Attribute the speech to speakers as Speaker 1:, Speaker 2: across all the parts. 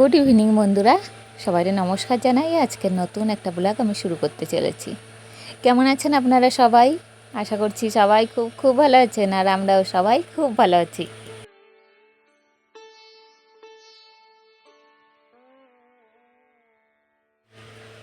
Speaker 1: Good evening বন্ধুরা। সবাই নমস্কার জানাই। আজকের নতুন একটা ব্লগ আমি শুরু করতে চলেছি। কেমন আছেন আপনারা সবাই? আশা করছি সবাই খুব খুব ভালো আছেন আর আমরাও সবাই খুব ভালো আছি।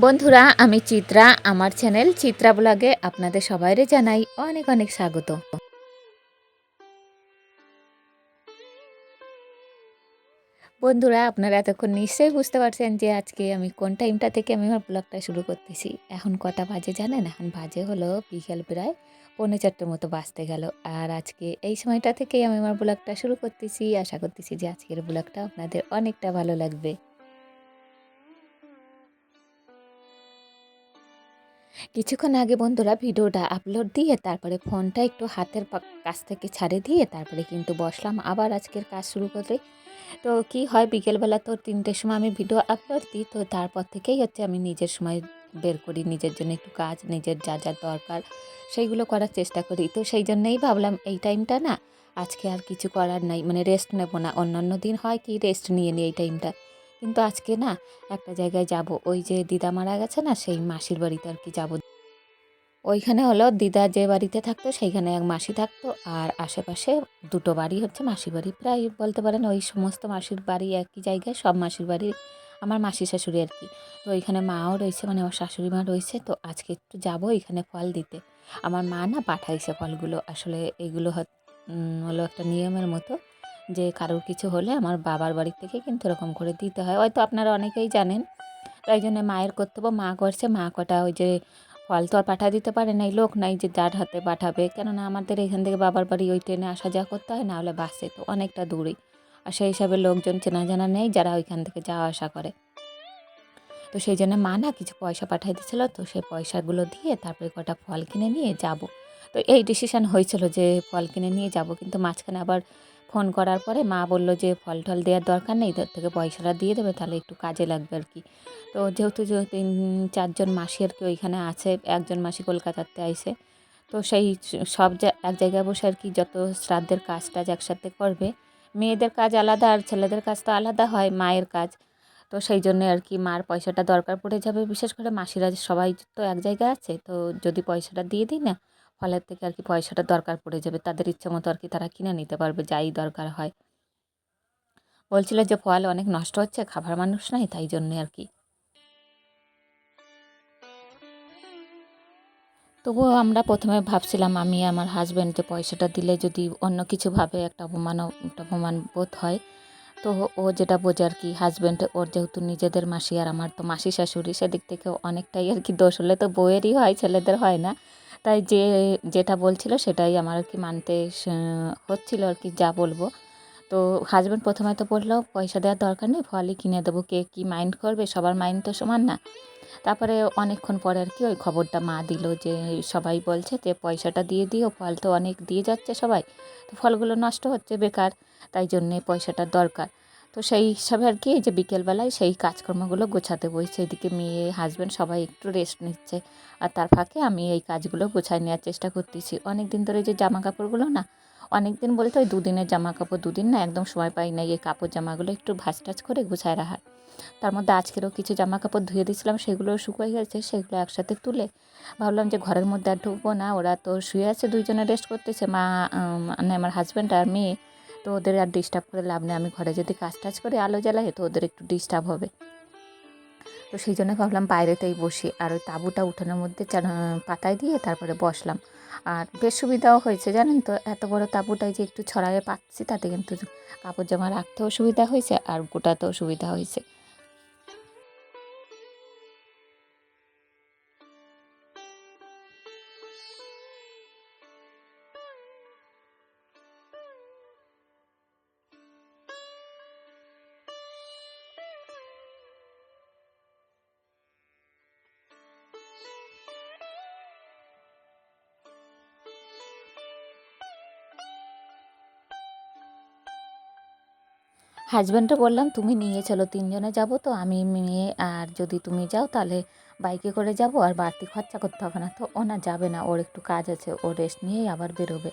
Speaker 1: বন্ধুরা, আমি চিত্রা। আমার চ্যানেল চিত্রা ব্লগে আপনাদের সবাইরে জানাই অনেক অনেক স্বাগত। বন্ধুরা, আপনারা এতক্ষণ নিশ্চয়ই বুঝতে পারছেন যে আজকে আমি কোন টাইমটা থেকে আমি আমার ব্লগটা শুরু করতেছি। এখন কটা বাজে জানেন? এখন বাজে হলো বিকেল প্রায় পৌনে চারটের মতো বাজতে গেল। আর আজকে এই সময়টা থেকেই আমি আমার ব্লগটা শুরু করতেছি। আশা করতেছি যে আজকের ব্লগটা আপনাদের অনেকটা ভালো লাগবে। কিছুক্ষণ আগে বন্ধুরা ভিডিওটা আপলোড দিয়ে তারপরে ফোনটা একটু হাতের কাছ থেকে ছাড়ে দিয়ে তারপরে কিন্তু বসলাম। আবার আজকের কাজ শুরু করতে তো কি হয় বিকেলবেলা তো তিনটের সময় আমি ভিডিও আপলোড দিই তো তারপর থেকেই হচ্ছে আমি নিজের সময় বের করি, নিজের জন্য একটু কাজ, নিজের যা যা দরকার সেইগুলো করার চেষ্টা করি। তো সেই জন্যই ভাবলাম এই টাইমটা না, আজকে আর কিছু করার নাই মানে রেস্ট নেব না। অন্যান্য দিন হয় কি রেস্ট নিয়ে নিই এই টাইমটা কিন্তু আজকে না একটা জায়গায় যাব, ওই যে দিদা মারা গেছে না, সেই মাসির বাড়িতে আর কি যাব। ওইখানে হলো দিদা যে বাড়িতে থাকতো সেইখানে এক মাসি থাকতো আর আশেপাশে দুটো বাড়ি হচ্ছে মাসি বাড়ি। প্রায় বলতে পারেন ওই সমস্ত মাসির বাড়ি একই জায়গায়, সব মাসির বাড়ি আমার মাসি শাশুড়ি আর কি। তো ওইখানে মাও রয়েছে মানে আমার শাশুড়ি মা রয়েছে, তো আজকে একটু যাব এখানে ফল দিতে। আমার মা না পাঠাইছে ফলগুলো, আসলে এগুলো হলো একটা নিয়মের মতো যে কারোর কিছু হলে আমার বাবার বাড়ি থেকে কিন্তু এরকম করে দিতে হয়। হয়তো আপনারা অনেকেই জানেন তাই জন্য মায়ের কর্তব্য মা করছে, মা কটা ওই যে ফল তো আর পাঠা দিতে পারে নাই, লোক নাই যে যার হাতে পাঠাবে। কেননা আমাদের এখান থেকে বাবার বাড়ি ওই ট্রেনে আসা যাওয়া করতে হয় না হলে বাসে তো অনেকটা দূরেই। আর সেই হিসাবে লোকজন চেনা জানা নেই যারা ওইখান থেকে যাওয়া আসা করে। তো সেই জন্য মা না কিছু পয়সা পাঠিয়ে দিয়েছিল, তো সেই পয়সাগুলো দিয়ে তারপরে কটা ফল কিনে নিয়ে যাব। তো এই ডিসিশন হয়েছিল যে ফল কিনে নিয়ে যাব, কিন্তু মাঝখানে আবার ফোন করার পরে মা বলল যে ফল টল দেওয়ার দরকার নেই, তার থেকে পয়সাটা দিয়ে দেবে, তাহলে একটু কাজে লাগবে আর কি। তো যেহেতু তিন, চারজন মাসি আর কি ওইখানে আছে, একজন মাসি কলকাতাতে আইসে, তো সেই সব এক জায়গায় বসে আর কি যত শ্রাদ্ধের কাজ টাজ একসাথে করবে, মেয়েদের কাজ আলাদা আর ছেলেদের কাজ তো আলাদা হয়, মায়ের কাজ। তো সেই জন্য আর কি মার পয়সাটা দরকার পড়ে যাবে, বিশেষ করে মাসিরা সবাই তো এক জায়গায় আছে, তো যদি পয়সাটা দিয়ে দিই না ফলের থেকে আর কি পয়সাটা দরকার পড়ে যাবে। তাদের ইচ্ছে মতো আর কি তারা কিনে নিতে পারবে, যাই দরকার হয়। বলছিল যে ফল অনেক নষ্ট হচ্ছে, খাবার মানুষ নাই, তাই জন্যে আর কি। তবুও আমরা প্রথমে ভাবছিলাম, আমি আমার হাজব্যান্ড যে পয়সাটা দিলে যদি অন্য কিছু ভাবে, একটা অপমান একটা অপমান বোধ হয়, তো ও যেটা বোঝে আর কি হাজব্যান্ড ওর যেহেতু নিজেদের মাসি আর আমার তো মাসি শাশুড়ি, সেদিক থেকে অনেকটাই আর কি দোষ হলে তো বউয়েরই হয়, ছেলেদের হয় না। তাই যে, যেটা বলছিল সেটাই আমার আর কি মানতে হচ্ছিল আর কি যা বলব। তো হাজব্যান্ড প্রথমে তো বলল, পয়সা দেওয়ার দরকার নেই ফলই কিনে দেবো। কে কী মাইন্ড করবে? সবার মাইন্ড তো সমান না। তারপরে অনেকক্ষণ পরে আর কি ওই খবরটা মা দিল যে, সবাই বলছে যে, পয়সাটা দিয়ে দিও, ফল তো অনেক দিয়ে যাচ্ছে সবাই। তো ফলগুলো নষ্ট হচ্ছে, বেকার। তাই জন্যে পয়সাটার দরকার। তো সেই হিসাবে আর কি এই যে বিকেলবেলায় সেই কাজকর্মগুলো গোছাতে বসছে। এদিকে মেয়ে হাজব্যান্ড সবাই একটু রেস্ট নিচ্ছে। আর তার ফাঁকে আমি এই কাজগুলো গোছায় নেওয়ার চেষ্টা করতেছি। অনেক দিন ধরে যে জামা কাপড়গুলো না অনেক দিন বলতে ওই দুদিনের জামা কাপড় দুদিন না একদম সময় পাই না এই কাপড় জামাগুলো একটু ভাজ টাজ করে গুছায় রাখার। তার মধ্যে আজকেরও কিছু জামা কাপড় ধুয়ে দিয়েছিলাম, সেগুলো শুকিয়ে গেছে, সেগুলো একসাথে তুলে ভাবলাম যে ঘরের মধ্যে আর ঢুকবো না, ওরা তো শুয়ে আছে, দুইজনে রেস্ট করতেছে। মা মানে আমার হাজব্যান্ড আর মেয়ে তো ওদের আর ডিস্টার্ব করে লাভ নেই। আমি ঘরে যদি কাজ টাজ করে, আলো জ্বালাই তো ওদের একটু ডিস্টার্ব হবে। তো সেই জন্য ভাবলাম বাইরেতেই বসি। আর ওই তাঁবুটা উঠানোর মধ্যে পাতায় দিয়ে তারপরে বসলাম। আর বেশ সুবিধাও হয়েছে, জানেন তো? এত বড় তাঁবুটাই যে একটু ছড়াইয়ে পাচ্ছি, তাতে কিন্তু কাপড় জামা রাখতেও সুবিধা হয়েছে, আর গোটাতেও সুবিধা হয়েছে। হাজব্যান্ডকে বললাম, তুমি নিয়ে চলো, তিনজনে যাব তো, আমি মেয়ে, আর যদি তুমি যাও তাহলে বাইকে করে যাব, আর বাড়তি খরচা করতে হবে না। তো ও না যাবে না, ওর একটু কাজ আছে, ও রেস্ট নিয়েই আবার বেরোবে।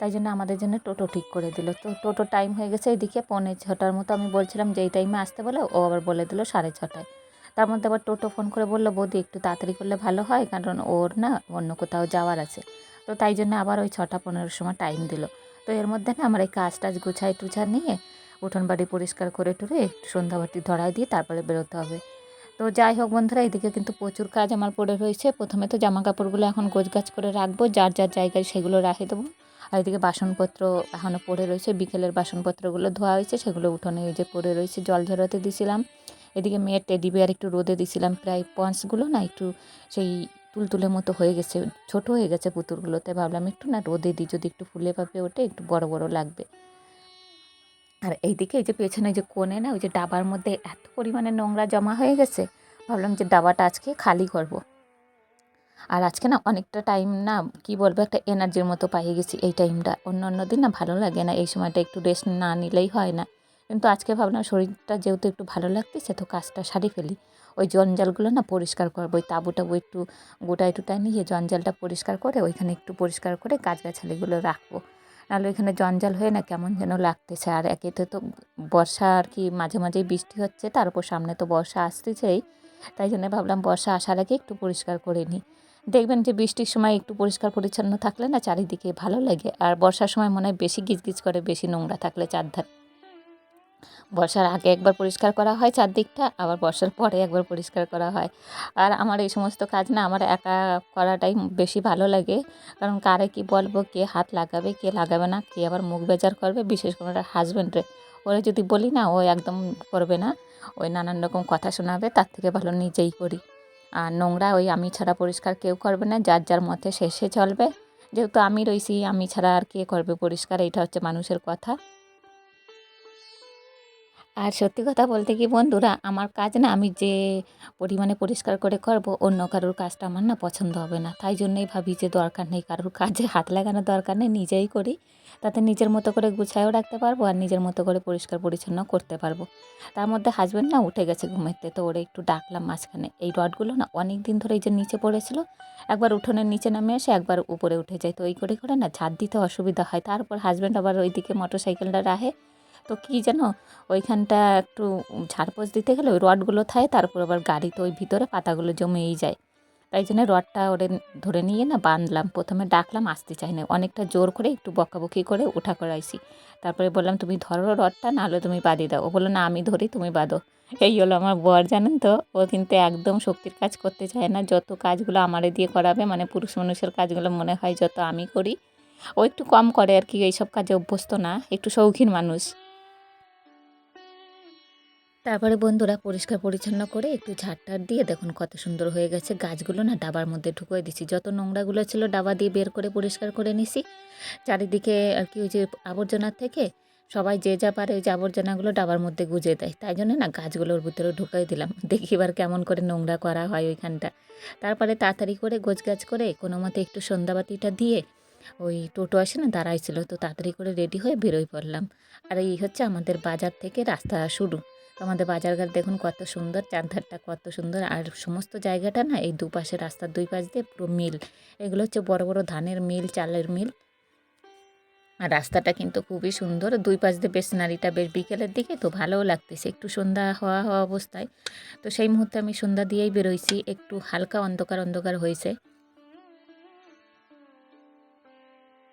Speaker 1: তাই জন্য আমাদের জন্য টোটো ঠিক করে দিল। তো টোটো টাইম হয়ে গেছে এদিকে, পৌনে ছটার মতো আমি বলছিলাম যে এই টাইমে আসতে বলে, ও আবার বলে দিল সাড়ে ছটায়। তার মধ্যে আবার টোটো ফোন করে বলল, বৌদি, একটু তাড়াতাড়ি করলে ভালো হয়, কারণ ওর না অন্য কোথাও যাওয়ার আছে। তো তাই জন্য আবার ওই ছটা পনেরোর সময় টাইম দিল। তো এর মধ্যে না, আমার এই কাজ টাজ গুছাই টুছা নিয়ে উঠোন বাড়ি পরিষ্কার করে টুরে একটু সন্ধ্যাবাতি ধরাই দিয়ে তারপরে বেরোতে হবে। তো যাই হোক বন্ধুরা, এদিকে কিন্তু প্রচুর কাজ আমার পড়ে রয়েছে। প্রথমে তো জামা কাপড়গুলো এখন গোছগাছ করে রাখব, যার যার জায়গায় সেগুলো রাখে দেবো। আর এদিকে বাসনপত্র এখনও পড়ে রয়েছে, বিকেলের বাসনপত্রগুলো ধোয়া হয়েছে, সেগুলো উঠোনে ওই যে পড়ে রয়েছে, জল ঝরাতে দিছিলাম। এদিকে মেয়ের টেডি বিয়ার একটু রোদে দিছিলাম, প্রায় পঞ্চগুলো না একটু সেই তুলতুলের মতো হয়ে গেছে, ছোট হয়ে গেছে পুতুলগুলোতে। ভাবলাম একটু না রোদে দিই, যদি একটু ফুলে পাবে ওঠে, একটু বড় বড় লাগবে। আর এইদিকে এই যে পেছনে যে কোণে না, ওই যে ডাবার মধ্যে এত পরিমাণে নোংরা জমা হয়ে গেছে, ভাবলাম যে ডাবাটা আজকে খালি করব। আর আজকে না অনেকটা টাইম না, কি বলব, একটা এনার্জির মতো পাইয়ে গেছি এই টাইমটা অন্য অন্য দিন না ভালো লাগে না, এই সময়টা একটু রেস্ট না নিলেই হয় না। কিন্তু আজকে ভাবলাম শরীরটা যেহেতু একটু ভালো লাগতেছে, তো কাজটা সারি ফেলি। ওই জঞ্জালগুলো না পরিষ্কার করব, ওই তাবু টাবু একটু গোটায় টুটায় নিয়ে জঞ্জালটা পরিষ্কার করে, ওইখানে একটু পরিষ্কার করে গাছগাছালিগুলো রাখব। নাহলে এখানে জঞ্জাল হয়ে না কেমন যেন লাগতেছে। আর একেতে তো বর্ষা আর কি মাঝে মাঝেই বৃষ্টি হচ্ছে, তার উপর সামনে তো বর্ষা আসতেছেই। তাই জন্য ভাবলাম বর্ষা আসার আগে একটু পরিষ্কার করে নিই। দেখবেন যে বৃষ্টির সময় একটু পরিষ্কার পরিচ্ছন্ন থাকলে না চারিদিকে ভালো লাগে। আর বর্ষার সময় মনে হয় বেশি গিজগিজ করে, বেশি নোংরা থাকলে চারধার বর্ষার আগে একবার পরিষ্কার করা হয় চারদিকটা, আবার বর্ষার পরে একবার পরিষ্কার করা হয়। আর আমার এই সমস্ত কাজ না আমার একা করাটাই বেশি ভালো লাগে। কারণ কারে কি বলব, কে হাত লাগাবে, কে লাগাবে না, কে আবার মুখ বেজার করবে, বিশেষ করে হাজব্যান্ডে ওরা যদি বলি না, ও একদম করবে না। ওই নানান রকম কথা শোনাবে, তার থেকে ভালো নিজেই করি। আর নোংরা ওই আমি ছাড়া পরিষ্কার কেউ করবে না, যার যার মতে শেষে চলবে। যেহেতু আমি রয়েছি আমি ছাড়া আর কে করবে পরিষ্কার এটা হচ্ছে মানুষের কথা। আর সত্যি কথা বলতে কি বন্ধুরা, আমার কাজ না আমি যে পরিমাণে পরিষ্কার করে করব, অন্য কারোর কাজটা আমার না পছন্দ হবে না। তাই জন্যই ভাবি যে দরকার নেই, কারোর কাজে হাত লাগানোর দরকার নেই, নিজেই করি। তাতে নিজের মতো করে গুছায়ও রাখতে পারব আর নিজের মতো করে পরিষ্কার পরিচ্ছন্ন করতে পারব। তার মধ্যে হাজব্যান্ড না উঠে গেছে ঘুমেতে তো ওরে একটু ডাকলাম মাঝখানে। এই রডগুলো না অনেক দিন ধরে এই যে নিচে পড়েছিল, একবার উঠোনের নিচে নামে এসে একবার উপরে উঠে যায়। তো ওই করে করে না ঝাড় দিতে অসুবিধা হয়। তারপর হাজব্যান্ড আবার ওইদিকে মোটর সাইকেলটা রাখে। তো কী যেন ওইখানটা একটু ঝাড়পোছ দিতে গেলে ওই রডগুলো থাকে, তারপর আবার গাড়িতে ওই ভিতরে পাতাগুলো জমেই যায়। তাই জন্য রডটা ওরে ধরে নিয়ে না বাঁধলাম, প্রথমে ডাকলাম, আসতে চাই না অনেকটা জোর করে একটু বকাবকি করে উঠা করাইছি। তারপরে বললাম, তুমি ধরো রডটা, নাহলে তুমি বাঁধিয়ে দাও। ও বলল, না, আমি ধরি, তুমি বাঁধো। এই হলো আমার বর, জানেন তো? ও কিন্তু একদম শক্তির কাজ করতে চায় না। যত কাজগুলো আমারে দিয়ে করাবে মানে পুরুষ মানুষের কাজগুলো মনে হয় যত আমি করি, ও একটু কম করে আর কি, এইসব কাজে অভ্যস্ত না। একটু শৌখিন মানুষ। তারপরে বন্ধুরা পরিষ্কার পরিচ্ছন্ন করে একটু ঝাড়টার দিয়ে দেখুন কত সুন্দর হয়ে গেছে। গাছগুলো না ডাবার মধ্যে ঢুকিয়ে দিছি যত নোংরাগুলো ছিল ডাবা দিয়ে বের করে পরিষ্কার করে নিছি। চারিদিকে আর কি ওই যে আবর্জনার থেকে সবাই যে যা পারে ওই যে আবর্জনাগুলো ডাবার মধ্যে গুজে দেয়। তাই জন্য না গাছগুলোর ভিতরে ঢুকাই দিলাম। দেখি এবার কেমন করে নোংরা করা হয় ওইখানটা। তারপরে তাড়াতাড়ি করে গোছ গাছ করে কোনো মতে একটু সন্ধ্যাবাতিটা দিয়ে ওই টোটো আসে না দাঁড়াইছিল তো তাড়াতাড়ি করে রেডি হয়ে বেরোই পড়লাম। আর এই হচ্ছে আমাদের বাজার থেকে রাস্তা শুরু। তো আমাদের বাজারঘাট দেখুন কত সুন্দর, চারধারটা কত সুন্দর। আর সমস্ত জায়গাটা না এই দুপাশে রাস্তার দুই পাশ দিয়ে পুরো মিল। এগুলো হচ্ছে বড় বড় ধানের মিল, চালের মিল। আর রাস্তাটা কিন্তু খুবই সুন্দর। দুই পাশ দিয়ে বেশ নারীটা বেশ বিকেলের দিকে, তো ভালোও লাগতেছে। একটু সন্ধ্যা হওয়া হওয়া অবস্থায়। তো সেই মুহূর্তে আমি সন্ধ্যা দিয়েই বেরোইছি। একটু হালকা অন্ধকার অন্ধকার হয়েছে।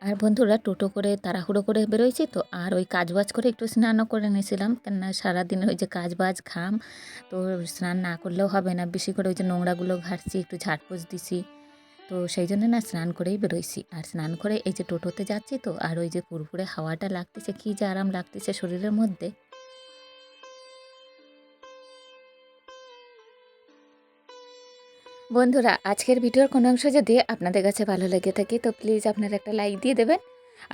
Speaker 1: আর বন্ধুরা টোটো করে তাড়াহুড়ো করে বেরোইছি তো, আর ওই কাজবাজ করে একটু স্নানও করে নিয়েছিলাম। কেননা সারাদিনের ওই যে কাজবাজ ঘাম, তো স্নান না করলেও হবে না। বেশি করে ওই যে নোংরাগুলো ঘাটছি, একটু ঝাড়পোছ দিছি। তো সেই জন্য না স্নান করেই বেরোইছি আর স্নান করে এই যে টোটোতে যাচ্ছি তো, আর ওই যে পুরপুরে হাওয়াটা লাগতেছে, কী যে আরাম লাগতেছে শরীরের মধ্যে। বন্ধুরা, আজকের ভিডিওর কোনো অংশ যদি আপনাদের কাছে ভালো লেগে থাকে, তো প্লিজ আপনারা একটা লাইক দিয়ে দেবেন।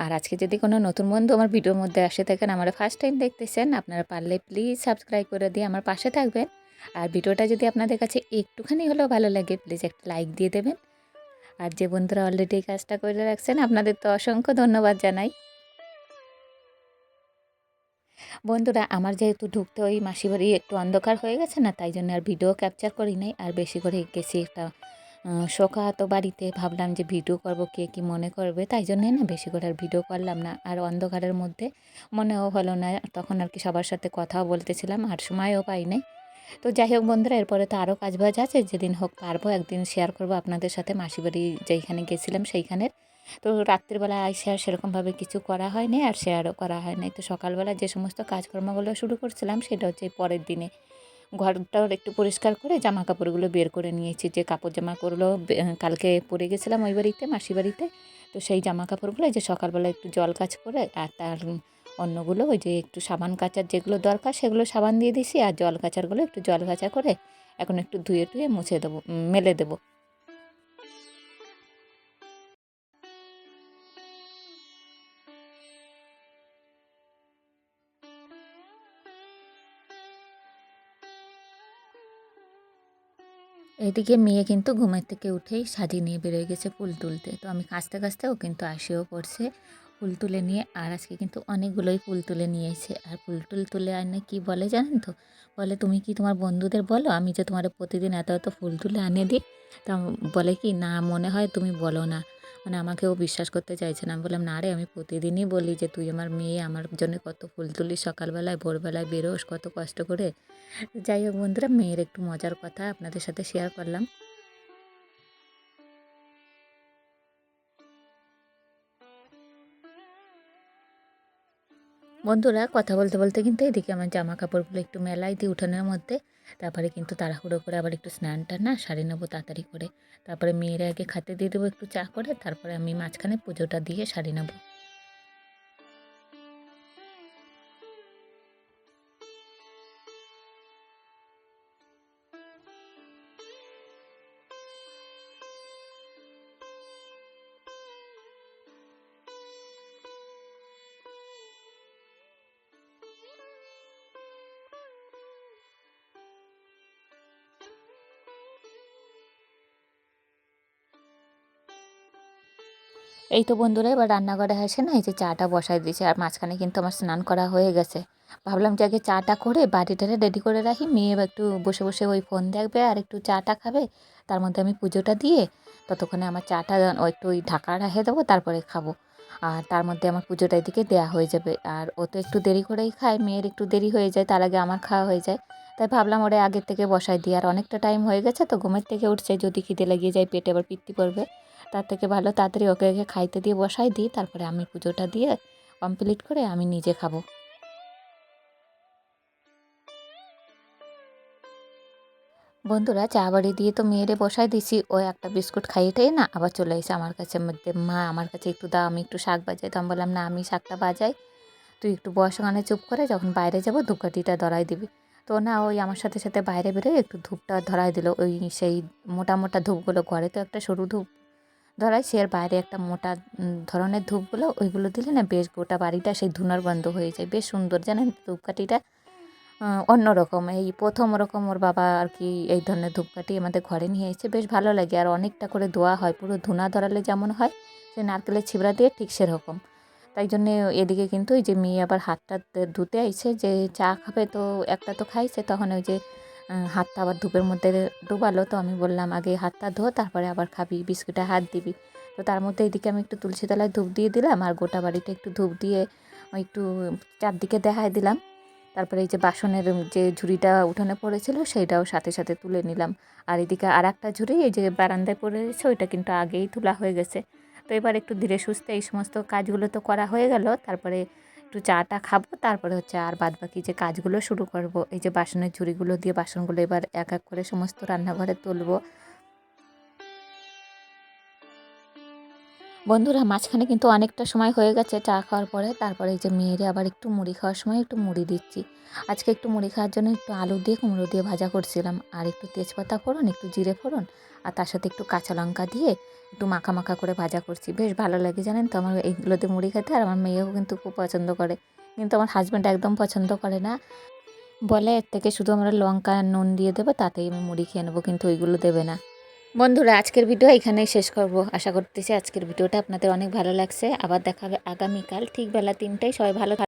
Speaker 1: আর আজকে যদি কোনো নতুন বন্ধু আমার ভিডিওর মধ্যে আসে থাকেন, আমার ফার্স্ট টাইম দেখতেছেন, আপনারা পারলে প্লিজ সাবস্ক্রাইব করে দিয়ে আমার পাশে থাকবেন। আর ভিডিওটা যদি আপনাদের কাছে একটুখানি হলেও ভালো লাগে প্লিজ একটা লাইক দিয়ে দেবেন। আর যে বন্ধুরা অলরেডি কাজটা করে রাখছেন, আপনাদের তো অসংখ্য ধন্যবাদ জানাই। বন্ধুরা, আমার যেহেতু ঢুকতে ওই মাসি বাড়ি একটু অন্ধকার হয়ে গেছে না, তাই জন্য আর ভিডিও ক্যাপচার করি নাই। আর বেশি করে গেছি একটা শোকা তো বাড়িতে। ভাবলাম যে ভিডিও করব, কে কি মনে করবে? তাই জন্যে না বেশি করে আর ভিডিও করলাম না। আর অন্ধকারের মধ্যে মনেও হলো না, তখন আর কি সবার সাথে কথাও বলতেছিলাম, আর সময়ও পাই নাই। তো যাই হোক বন্ধুরা, এরপরে তো আরও কাজ বাজ আছে, যেদিন হোক পারব, একদিন শেয়ার করব আপনাদের সাথে। মাসি বাড়ি যেইখানে গেছিলাম সেইখানের। তো রাত্রিবেলা আইসে আর সেরকমভাবে কিছু করা হয়নি আর শেয়ারও করা হয় নাই তো সকালবেলা যে সমস্ত কাজকর্মগুলো শুরু করছিলাম সেটা হচ্ছে পরের দিনে। ঘরটাও একটু পরিষ্কার করে জামা কাপড়গুলো বের করে নিয়েছি। যে কাপড় জামা করল কালকে পরে গেছিলাম ওই বাড়িতে, মাসি বাড়িতে। তো সেই জামা কাপড়গুলো যে সকালবেলা একটু জল কাজ করে আর তার অন্যগুলো ওই যে একটু সাবান কাচার যেগুলো দরকার সেগুলো সাবান দিয়ে দিছি আর জল কাচারগুলো একটু জল কাচা করে এখন একটু ধুয়ে টুয়ে মুছে দেবো মেলে দেবো। এদিকে মেয়ে কিন্তু ঘুমের থেকে উঠেই সাজিয়ে নিয়ে বেরোয় গেছে ফুল তুলতে। তো আমি কাঁচতে কাঁচতেও কিন্তু আসেও পড়ছে ফুল তুলে নিয়ে। আর আজকে কিন্তু অনেকগুলোই ফুল তুলে নিয়েছে। আর ফুল টুল তুলে আনে কি বলে জানেন তো? বলে, তুমি কি তোমার বন্ধুদের বলো? আমি যে তোমার প্রতিদিন এত এত ফুল তুলে আনে দিই। তা বলে কি, না, মনে হয় তুমি বলো না। মানে আমাকেও বিশ্বাস করতে চাইছে না। আমি বললাম, না রে, আমি প্রতিদিনই বলি যে তুই আমার মেয়ে, আমার জন্য কত ফুল তুলিস সকালবেলায়, ভোরবেলায় বেরোস কত কষ্ট করে। যাই হোক বন্ধুরা, মেয়ের একটু মজার কথা আপনাদের সাথে শেয়ার করলাম। বন্ধুরা কথা বলতে বলতে কিন্তু এদিকে আমার জামা কাপড়গুলো একটু মেলাই দিই উঠানের মধ্যে। তারপরে কিন্তু তাড়াহুড়ো করে আবার একটু স্নানটা না, সারি নেব তাড়াতাড়ি করে। তারপরে মেয়েরা আগে খাতে দিয়ে দেবো একটু চা করে, তারপরে আমি মাঝখানে পুজোটা দিয়ে সারি নেব। এই তো বন্ধুরা, এবার রান্নাঘরে আসে না এই যে চাটা বসাই দিয়েছে, আর মাঝখানে কিন্তু আমার স্নান করা হয়ে গেছে। ভাবলাম যে আগে চাটা করে বাড়িটারে রেডি করে রাখি, মেয়ে একটু বসে বসে ওই ফোন দেখবে আর একটু চাটা খাবে। তার মধ্যে আমি পুজোটা দিয়ে ততক্ষণে আমার চাটা একটু ওই ঢাকা রেখে দেবো, তারপরে খাব। আর তার মধ্যে আমার পুজোটা এদিকে দেওয়া হয়ে যাবে। আর ও তো একটু দেরি করেই খায়, মেয়ের একটু দেরি হয়ে যায়, তার আগে আমার খাওয়া হয়ে যায়। তাই ভাবলাম ওরা আগের থেকে বসাই দিই, আর অনেকটা টাইম হয়ে গেছে তো ঘুমের থেকে উঠছে, যদি খিদে লাগিয়ে যায় পেটে আবার পিত্তি পড়বে। তার থেকে ভালো তাড়াতাড়ি ওকে ওকে খাইতে দিয়ে বসাই দিই, তারপরে আমি পুজোটা দিয়ে কমপ্লিট করে আমি নিজে খাব। বন্ধুরা, চা বাড়ি দিয়ে তো মেয়েরে বসাই দিছি, ও একটা বিস্কুট খাইয়েটাই না, আবার চলে এসে আমার কাছে মধ্যে, মা, আমার কাছে একটু দাও, আমি একটু শাক বাজাই। তো আমি বললাম, না, আমি শাকটা বাজাই। তুই একটু বয়স ওখানে, চুপ করে, যখন বাইরে যাব, ধূপকাঠিটা ধরাই দিবি। তো না, ওই আমার সাথে সাথে বাইরে বেরোয়, একটু ধূপটা ধরাই দিল। ওই সেই মোটা মোটা ধূপগুলো ঘরে তো একটা সরু ধূপ ধরাই সে আর বাইরে একটা মোটা ধরনের ধূপগুলো ওইগুলো দিলে না বেশ গোটা বাড়িটা সেই ধুনার বন্ধ হয়ে যায়। বেশ সুন্দর, জানেন ধূপকাঠিটা? অন্যরকম। এই প্রথম ওরকম ওর বাবা আর কি এই ধরনের ধূপকাঠি আমাদের ঘরে নিয়ে এসেছে বেশ ভালো লাগে। আর অনেকটা করে ধোয়া হয়, পুরো ধুনা ধরালে যেমন হয়, সে নারকেলের ছিবড়া দিয়ে ঠিক সেরকম। তাই জন্যে এদিকে কিন্তু ওই যে মেয়ে আবার হাতটা ধুতে আইছে যে চা খাবে তো একটা তো খাইছে, তখন ওই যে হাতটা আবার ধূপের মধ্যে ডুবালো। তো আমি বললাম, আগে হাতটা ধো, তারপরে আবার খাবি বিস্কুটে হাত দিবি। তো তার মধ্যে এদিকে আমি একটু তুলসী তলায় ধূপ দিয়ে দিলাম আর গোটা বাড়িটা একটু ধূপ দিয়ে একটু চারদিকে দেখায় দিলাম। তারপরে এই যে বাসনের যে ঝুড়িটা উঠানে পড়েছিল, সেইটাও সাথে সাথে তুলে নিলাম। আর এদিকে আর একটা ঝুড়ি, এই যে বারান্দায় পড়ে রয়েছে, ওইটা কিন্তু আগেই তোলা হয়ে গেছে। তো এবার একটু ধীরে সুস্থে এই সমস্ত কাজগুলো তো করা হয়ে গেল। তারপরে একটু চাটা খাব, তারপরে হচ্ছে আর বাদ বাকি যে কাজগুলো শুরু করব, এই যে বাসনের ঝুড়িগুলো দিয়ে বাসনগুলো এবার এক এক করে সমস্ত রান্নাঘরে তুলবো। বন্ধুরা, মাঝখানে কিন্তু অনেকটা সময় হয়ে গেছে চা খাওয়ার পরে। তারপরে এই যে মেয়েরে আবার একটু মুড়ি খাওয়ার সময় একটু মুড়ি দিচ্ছি। আজকে একটু মুড়ি খাওয়ার জন্য একটু আলু দিয়ে, কুমড়ো দিয়ে ভাজা করছিলাম। আর একটু তেজপাতা ফোড়ন, একটু জিরে ফোড়ন আর তার সাথে একটু কাঁচা লঙ্কা দিয়ে একটু মাখা মাখা করে ভাজা করছি। বেশ ভালো লাগে জানেন তো আমার এইগুলোতে মুড়ি খেতে আর আমার মেয়েও কিন্তু খুব পছন্দ করে। কিন্তু আমার হাজব্যান্ড একদম পছন্দ করে না। বলে এর থেকে শুধু আমরা লঙ্কা নুন দিয়ে দেবো, তাতেই আমি মুড়ি খেয়ে নেব, কিন্তু ওইগুলো দেবে না। বন্ধুরা, আজকের ভিডিও এখানেই শেষ করব। আশা করতেছি আজকের ভিডিওটা আপনাদের অনেক ভালো লাগছে। আবার দেখা হবে আগামীকাল, ঠিক বেলা তিনটায়। সবাই ভালো